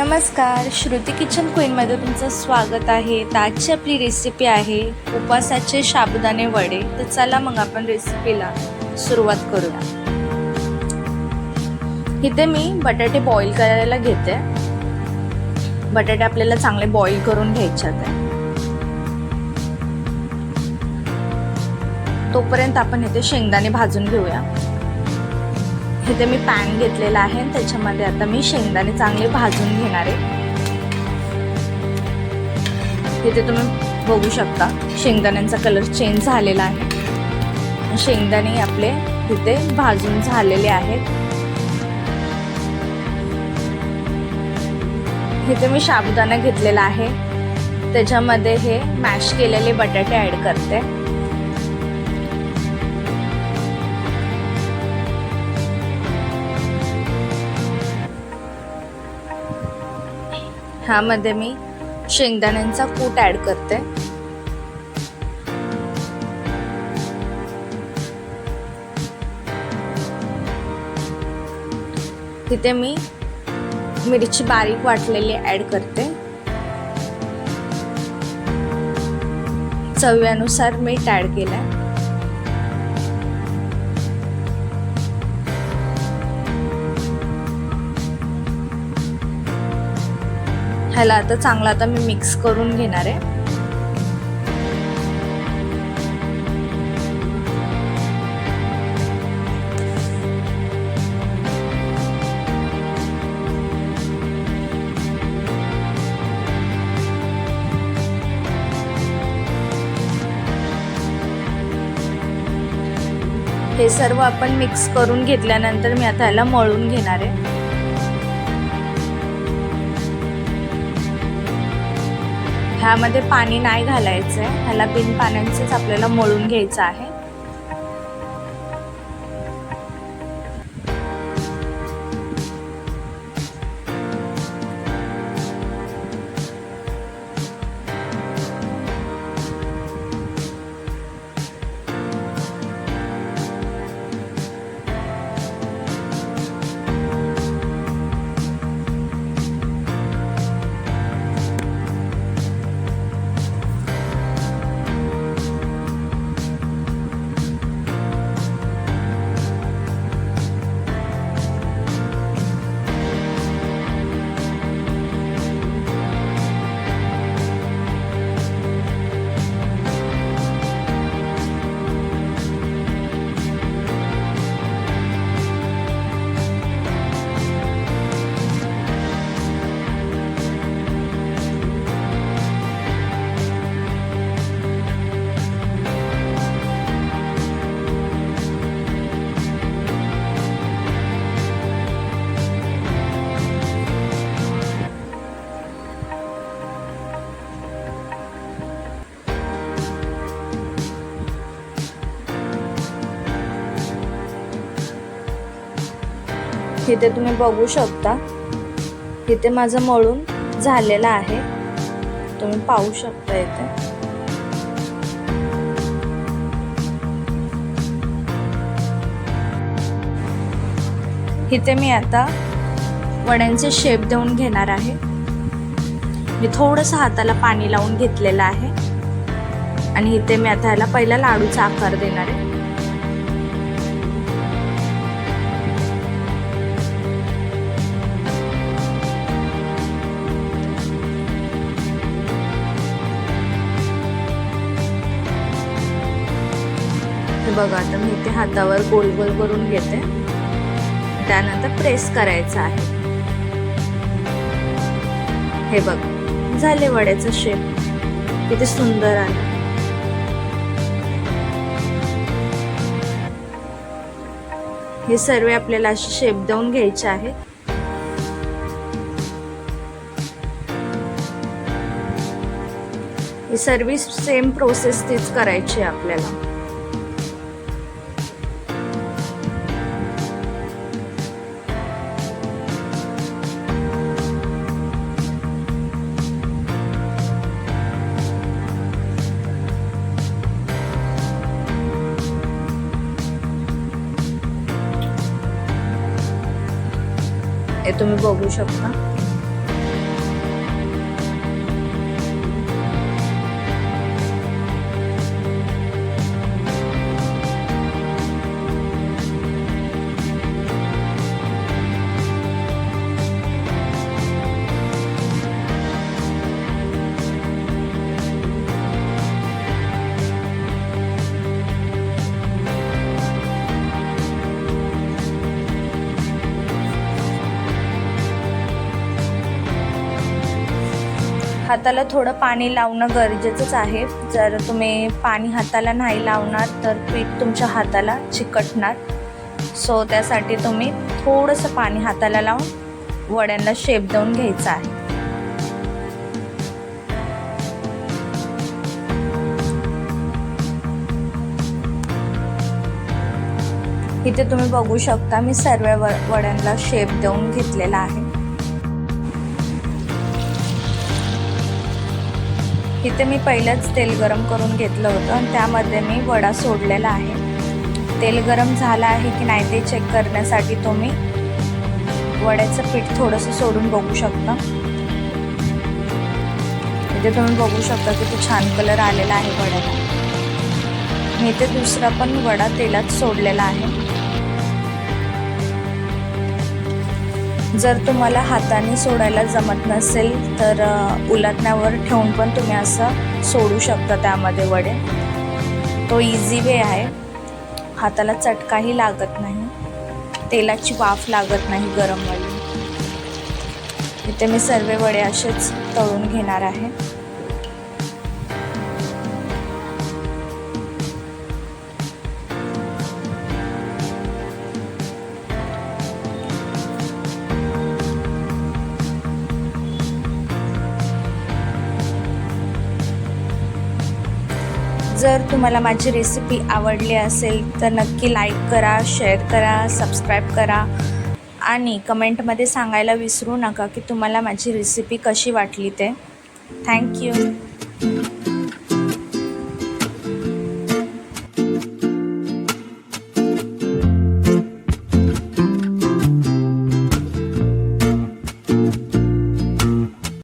नमस्कार श्रुती किचन क्वीनमध्ये तुमचं स्वागत आहे. तर आजची आपली रेसिपी आहे उपवासाचे साबुदाणे वडे. तर चला मग आपण रेसिपीला सुरुवात करूया. इथे मी बटाटे बॉईल करायला घेते. बटाटे आपल्याला चांगले बॉईल करून घ्यायच्यात आहे. तोपर्यंत आपण इथे शेंगदाणे भाजून घेऊया. इथे मी पॅन घेतलेला आहे त्याच्यामध्ये आता मी शेंगदाणे चांगले भाजून घेणार आहे. तिथे तुम्ही बघू शकता शेंगदाण्यांचा कलर चेंज झालेला आहे. शेंगदाणे आपले इथे भाजून झालेले आहेत. इथे मी साबुदाणा घेतलेला आहे. त्याच्यामध्ये हे मॅश केलेले बटाटे ॲड करते. ह्यामध्ये मी शेंगदाण्यांचा कूट ॲड करते. तिथे मी मिरची बारीक वाटलेली ॲड करते. चव्यानुसार मीठ ॲड आहे ह्याला आता चांगला आता मी मिक्स करून घेणार आहे. हे सर्व आपण मिक्स करून घेतल्यानंतर मी आता ह्याला मळून घेणार आहे. ह्यामध्ये पाणी नाही घालायचं आहे ह्याला बिन पाण्याचंच आपल्याला मळून घ्यायचं आहे. इथे तुम्ही बघू शकता. इथे माझं मळून झालेलं आहे. तुम्ही पाहू शकता इथे. इथे मी आता वड्यांचे शेप देऊन घेणार आहे. मी थोडंसं हाताला पाणी लावून घेतलेलं आहे. आणि इथे मी आता ह्याला पहिला लाडूचा आकार देणार आहे. बघा आता मी इथे हातावर गोल गोल करून घेते. त्यानंतर प्रेस करायचं आहे. हे बघ झाले वड्याचं शेप किती सुंदर आहे. हे सर्व आपल्याला असे शेप देऊन घ्यायचे आहे. ही सर्व सेम प्रोसेस तीच करायची आहे आपल्याला. हे तुम्ही बघू शकता. हाताला थोडं पाणी लावणं गरजेचंच आहे. जर तुम्ही पाणी हाताला नाही लावणार तर पीठ तुमच्या हाताला चिकटणार. सो त्यासाठी तुम्ही थोडंसं पाणी हाताला लावून वड्यांना शेप देऊन घ्यायचा आहे. इथे तुम्ही बघू शकता मी सर्व व वड्यांना शेप देऊन घेतलेला आहे. इथे मी पहिलंच तेल गरम करून घेतलं होतं आणि त्यामध्ये मी वडा सोडलेला आहे. तेल गरम झालं आहे की नाही ते चेक करण्यासाठी तुम्ही वड्याचं पीठ थोडंसं सोडून बघू शकता. इथे तुम्ही बघू शकता किती छान कलर आलेला आहे वड्याला. मी इथे दुसरा पण वडा तेलात सोडलेला आहे. जर तुम्हाला हाताने सोडायला जमत नसेल तर उलटण्यावर ठेवून पण तुम्ही असं सोडू शकता त्यामध्ये वडे. तो इझी वे आहे. हाताला चटकाही लागत नाही. तेलाची वाफ लागत नाही गरम वडे. इथे मी सर्व वडे असेच तळून घेणार आहे. जर तुम्हाला माझी रेसिपी आवडली असेल तर नक्की लाईक करा शेअर करा सबस्क्राईब करा. आणि कमेंटमध्ये सांगायला विसरू नका की तुम्हाला माझी रेसिपी कशी वाटली ते. थँक्यू